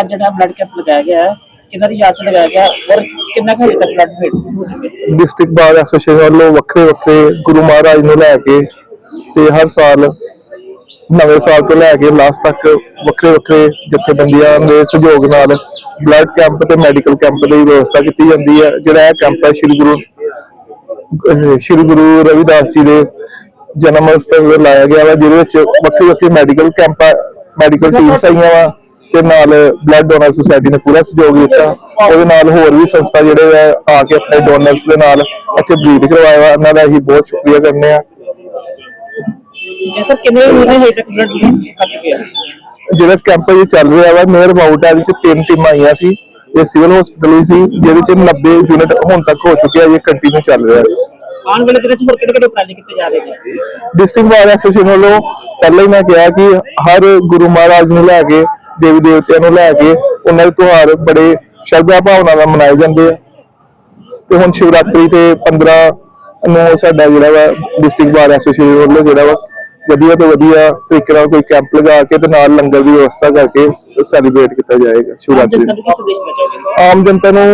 ਅੱਜ ਜਿਹੜਾ blood camp ਲਗਾਇਆ ਗਿਆ ਹੈ ਕਿਹਨਾਂ ਦੀ ਯਾਦ 'ਚ ਲਗਾਇਆ ਗਿਆ ਔਰ ਕਿੰਨਾ ਕੁ ਹਜੇ ਤੱਕ ਬਲੱਡ ਹੋ ਚੁੱਕੇ ਡਿਸਟ੍ਰਿਕਟ ਬਾਰ ਐਸੋਸੀਏਸ਼ਨ ਵੱਲੋਂ ਵੱਖਰੇ ਵੱਖਰੇ ਗੁਰੂ ਮਹਾਰਾਜ ਨੂੰ ਲੈ ਕੇ ਤੇ ਹਰ ਸਾਲ ਨਵੇਂ ਸਾਲ ਤੋਂ ਲੈ ਕੇ ਲਾਸਟ ਤੱਕ ਵੱਖਰੇ ਵੱਖਰੇ ਜਥੇਬੰਦੀਆਂ ਦੇ ਸਹਿਯੋਗ ਨਾਲ ਬਲੱਡ ਕੈਂਪ ਤੇ ਮੈਡੀਕਲ ਕੈਂਪ ਦੀ ਵਿਵਸਥਾ ਕੀਤੀ ਜਾਂਦੀ ਹੈ। ਜਿਹੜਾ ਇਹ ਕੈਂਪ ਹੈ ਸ੍ਰੀ ਗੁਰੂ ਸ੍ਰੀ ਗੁਰੂ ਰਵਿਦਾਸ ਜੀ ਦੇ ਜਨਮ ਉਤਸਵ ਲਾਇਆ ਗਿਆ ਵਾ ਜਿਹਦੇ ਵਿੱਚ ਵੱਖਰੇ ਵੱਖਰੇ ਮੈਡੀਕਲ ਕੈਂਪ ਮੈਡੀਕਲ ਟੀਮਸ ਆਈਆਂ ਵਾ। ਤੇ ਨਾਲ ਬਲੱਡ ਡੋਨਰ ਸੁਸਾਇਟੀ ਨੇ ਪੂਰਾ ਸਹਿਯੋਗ ਦਿੱਤਾ। ਉਹਦੇ ਨਾਲ ਹੋਰ ਵੀ ਸੰਸਥਾ ਜਿਹੜੇ ਆ ਆ ਕੇ ਆਪਣੇ ਡੋਨਰਸ ਦੇ ਨਾਲ ਇੱਥੇ ਬਲੀਡ ਕਰਵਾਇਆ। ਉਹਨਾਂ ਦਾ ਅਸੀਂ ਬਹੁਤ ਸ਼ੁਕਰੀਆ ਕਰਨੇ ਆ ਜੀ ਸਰ ਕਿੰਨੇ ਮਹੀਨੇ ਹਜੇ ਤੱਕ ਬਲੱਡ ਡੋਨੇਟ ਕਰ ਚੁੱਕੇ ਆ? ਜਿਹੜਾ ਕੈਂਪ ਇਹ ਚੱਲ ਰਿਹਾ ਵਾ ਮੇਅਰ ਬਾਊਟ ਆ ਵਿੱਚ ਤਿੰਨ ਟੀਮਾਂ ਆਈਆਂ ਸੀ। ਇਹ ਸਿਵਲ ਹਸਪੀਟਲ ਸੀ ਜਿਹਦੇ ਚ 90 ਯੂਨਿਟ ਹੁਣ ਤੱਕ ਹੋ ਚੁੱਕੇ ਆ ਇਹ ਕੰਟੀਨਿਊ ਚੱਲ ਰਿਹਾ। ਹੈ ਆਉਣ ਵਾਲੇ ਦਿਨਾਂ 'ਚ ਹੋਰ ਕਿਹੜੇ ਕਿਹੜੇ ਉਪਰਾਲੇ ਕੀਤੇ ਜਾ ਰਹੇ ਨੇ? ਡਿਸਟ੍ਰਿਕਟ ਬਾਰ ਐਸੋਸੀਏਸ਼ਨ ਵੱਲੋਂ ਪਹਿਲਾਂ ਹੀ ਮੈਂ ਕਿਹਾ ਕਿ ਹਰ ਗੁਰੂ ਮਹਾਰਾਜ ਨੂੰ ਲੈ ਕੇ ਦੇਵੀ ਦੇਵਤਿਆਂ ਨੂੰ ਲੈ ਕੇ ਉਹਨਾਂ ਦੇ ਤਿਉਹਾਰ ਬੜੇ ਸ਼ਰਧਾ ਭਾਵਨਾ ਨਾਲ ਮਨਾਏ ਜਾਂਦੇ ਆ। ਤੇ ਹੁਣ ਸ਼ਿਵਰਾਤਰੀ ਤੇ 15 ਨੂੰ ਸਾਡਾ ਜਿਹੜਾ ਵਾ ਡਿਸਟ੍ਰਿਕਟ ਬਾਰ ਐਸੋਸੀਏਸ਼ਨ ਵੱਲੋਂ ਜਿਹੜਾ ਵਾ ਵਧੀਆ ਤੋਂ ਵਧੀਆ ਤਰੀਕੇ ਨਾਲ ਕੋਈ ਕੈਂਪ ਲਗਾ ਕੇ ਤੇ ਨਾਲ ਲੰਗਰ ਦੀ ਵਿਵਸਥਾ ਕਰਕੇ ਸੈਲੀਬ੍ਰੇਟ ਕੀਤਾ ਜਾਏਗਾ ਸ਼ਿਵਰਾਤਰੀ ਆਮ ਜਨਤਾ ਨੂੰ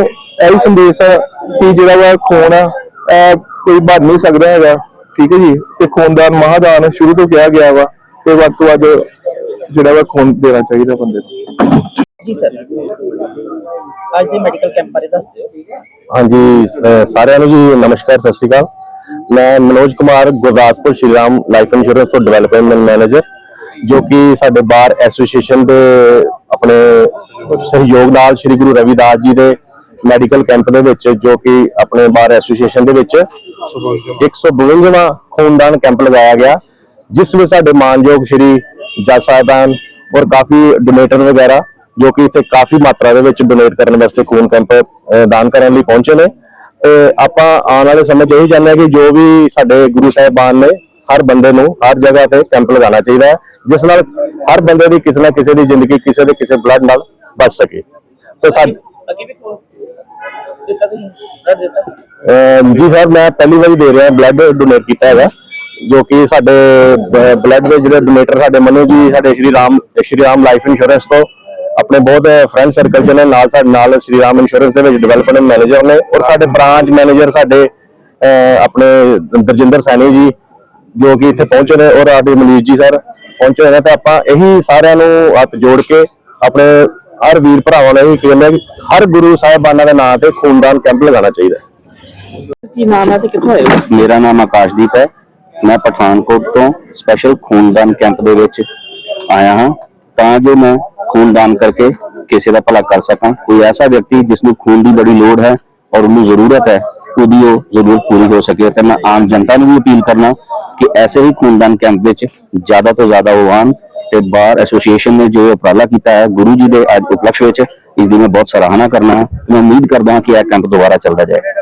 ਇਹੀ ਸੰਦੇਸ਼ ਹੈ ਕਿ ਜਿਹੜਾ ਵਾ ਖੂਨ ਆ ਕੋਈ ਭਰ ਨਹੀਂ ਸਕਦਾ ਹੈਗਾ। ਠੀਕ ਹੈ ਜੀ? ਤੇ ਖੂਨਦਾਨ ਮਹਾਦਾਨ ਸ਼ੁਰੂ ਤੋਂ ਕਿਹਾ ਗਿਆ ਵਾ ਤੇ ਵੱਧ ਤੋਂ ਵੱਧ ਜਿਹੜਾ ਵਾ ਖੂਨ ਦੇਣਾ ਚਾਹੀਦਾ ਬੰਦੇ ਨੂੰ। ਜੀ ਸਰ। ਅੱਜ ਦੇ ਮੈਡੀਕਲ ਕੈਂਪ ਬਾਰੇ ਦੱਸ ਦਿਓ। ਹਾਂਜੀ ਸ- ਸਾਰਿਆਂ ਨੂੰ ਜੀ ਨਮਸਕਾਰ ਸਤਿ ਸ਼੍ਰੀ ਅਕਾਲ। ਮੈਂ ਮਨੋਜ ਕੁਮਾਰ ਗੁਰਦਾਸਪੁਰ ਸ਼੍ਰੀ ਰਾਮ ਲਾਈਫ ਇੰਸ਼ੋਰੈਂਸ ਤੋਂ ਡਿਵੈਲਪਮੈਂਟ ਮੈਨੇਜਰ ਜੋ ਕਿ ਸਾਡੇ ਬਾਰ ਐਸੋਸੀਏਸ਼ਨ ਦੇ ਆਪਣੇ ਸਹਿਯੋਗ ਨਾਲ ਸ਼੍ਰੀ ਗੁਰੂ ਰਵਿਦਾਸ ਜੀ ਦੇ ਮੈਡੀਕਲ ਕੈਂਪ ਦੇ ਵਿੱਚ ਜੋ ਕਿ ਆਪਣੇ ਬਾਰ ਐਸੋਸੀਏਸ਼ਨ ਦੇ ਵਿੱਚ 152ਵਾਂ ਖੂਨਦਾਨ ਕੈਂਪ ਲਗਾਇਆ ਗਿਆ ਜਿਸ ਵਿੱਚ ਸਾਡੇ ਮਾਨਯੋਗ ਸ਼੍ਰੀ ਜੱਜ ਸਾਹਿਬਾਨ ਔਰ ਕਾਫੀ ਡੋਨੇਟਰ ਵਗੈਰਾ ਜੋ ਕਿ ਇੱਥੇ ਕਾਫੀ ਮਾਤਰਾ ਦੇ ਵਿੱਚ ਡੋਨੇਟ ਕਰਨ ਵਾਸਤੇ ਖੂਨ ਕੈਂਪ ਦਾਨ ਕਰਨ ਲਈ ਪਹੁੰਚੇ ਨੇ। ਤੇ ਆਪਾਂ ਆਉਣ ਵਾਲੇ ਸਮੇਂ 'ਚ ਇਹੀ ਚਾਹੁੰਦੇ ਹਾਂ ਕਿ ਜੋ ਵੀ ਸਾਡੇ ਗੁਰੂ ਸਾਹਿਬਾਨ ਨੇ ਹਰ ਬੰਦੇ ਨੂੰ ਹਰ ਜਗ੍ਹਾ ਤੇ ਕੈਂਪ ਲਗਾਉਣਾ ਚਾਹੀਦਾ ਹੈ ਜਿਸ ਨਾਲ ਹਰ ਬੰਦੇ ਦੀ ਕਿਸੇ ਨਾ ਕਿਸੇ ਦੀ ਜ਼ਿੰਦਗੀ ਕਿਸੇ ਦੇ ਕਿਸੇ ਬਲੱਡ ਨਾਲ ਬਚ ਸਕੇ। ਤੇ ਸਾ ਅੱਗੇ ਵੀ ਕੋਲ ਦਿੱਤਾ ਜੀ ਸਰ ਮੈਂ ਪਹਿਲੀ ਵਾਰੀ ਦੇ ਰਿਹਾ ਬਲੱਡ ਡੋਨੇਟ ਕੀਤਾ ਹੈਗਾ। ਜੋ ਕਿ ਸਾਡੇ ਬਲੱਡ ਦੇ ਜਿਹੜੇ ਡੋਨੇਟਰ ਸਾਡੇ ਮਨੂ ਜੀ ਸਾਡੇ ਸ਼੍ਰੀ ਰਾਮ ਸ਼੍ਰੀ ਰਾਮ ਲਾਈਫ ਇੰਸ਼ੋਰੈਂਸ ਤੋਂ ਆਪਣੇ ਬਹੁਤ ਫਰੈਂਡ ਸਰਕਲ ਚ ਨੇ ਨਾਲ ਸਾਡੇ ਨਾਲ ਸ਼੍ਰੀ ਰਾਮ ਇੰਸ਼ੋਰੈਂਸ ਦੇ ਵਿੱਚ ਡਿਵੈਲਪਮੈਂਟ ਮੈਨੇਜਰ ਨੇ ਔਰ ਸਾਡੇ ਬ੍ਰਾਂਚ ਮੈਨੇਜਰ ਸਾਡੇ ਆਪਣੇ ਦਰਜਿੰਦਰ ਸੈਣੀ ਜੀ ਜੋ ਕਿ ਇੱਥੇ ਪਹੁੰਚੇ ਨੇ ਔਰ ਸਾਡੇ ਮਨੀਸ਼ ਜੀ ਸਰ ਪਹੁੰਚੇ ਹੋਏ ਨੇ ਤੇ ਆਪਾਂ ਇਹੀ ਸਾਰਿਆਂ ਨੂੰ ਹੱਥ ਜੋੜ ਕੇ ਆਪਣੇ ਹਰ ਵੀਰ ਭਰਾਵਾਂ ਨੂੰ ਇਹੀ ਕਹਿੰਦੇ ਕਿ ਹਰ ਗੁਰੂ ਸਾਹਿਬਾਨਾਂ ਦੇ ਨਾਂ ਤੇ ਖੂਨਦਾਨ ਕੈਂਪ ਲਗਾਉਣਾ ਚਾਹੀਦਾ ਕੀ ਨਾਮ ਹੈ ਤੇ ਕਿੱਥੋਂ ਆਏ ਹੋ? ਮੇਰਾ ਨਾਮ ਆਕਾਸ਼ਦੀਪ ਹੈ। ਮੈਂ ਪਠਾਨਕੋਟ ਤੋਂ ਸਪੈਸ਼ਲ ਖੂਨਦਾਨ ਕੈਂਪ ਦੇ ਵਿੱਚ ਆਇਆ ਹਾਂ। ਤਾਂ ਜੋ ਮੈਂ ਖੂਨਦਾਨ ਕਰਕੇ ਕਿਸੇ ਦਾ ਭਲਾ ਕਰ ਸਕਾਂ। ਕੋਈ ਐਸਾ ਵਿਅਕਤੀ ਜਿਸ ਨੂੰ ਖੂਨ ਦੀ ਬੜੀ ਲੋੜ ਹੈ ਔਰ ਉਹਨੂੰ ਜ਼ਰੂਰਤ ਹੈ, ਉਹਦੀ ਉਹ ਜ਼ਰੂਰਤ ਪੂਰੀ ਹੋ ਸਕੇ। ਤੇ ਮੈਂ ਆਮ ਜਨਤਾ ਨੂੰ ਵੀ ਅਪੀਲ ਕਰਨਾ ਕਿ ਐਸੇ ਹੀ ਖੂਨਦਾਨ ਕੈਂਪ ਵਿੱਚ ਜ਼ਿਆਦਾ ਤੋਂ ਜ਼ਿਆਦਾ ਉਹ ਆਉਣ ਤੇ ਬਾਰ ਐਸੋਸੀਏਸ਼ਨ ਨੇ ਜੋ ਉਪਰਾਲਾ ਕੀਤਾ ਹੈ, ਗੁਰੂ ਜੀ ਦੇ ਅੱਜ ਉਪਲਕਸ਼ ਵਿੱਚ ਇਸ ਦੀ ਮੈਂ ਬਹੁਤ ਸਰਾਹਨਾ ਕਰਨਾ ਹੈ। ਮੈਂ ਉਮੀਦ ਕਰਦਾ ਹਾਂ ਕਿ ਇਹ ਕੈਂਪ ਦੁਬਾਰਾ ਚੱਲਦਾ ਜਾਏ।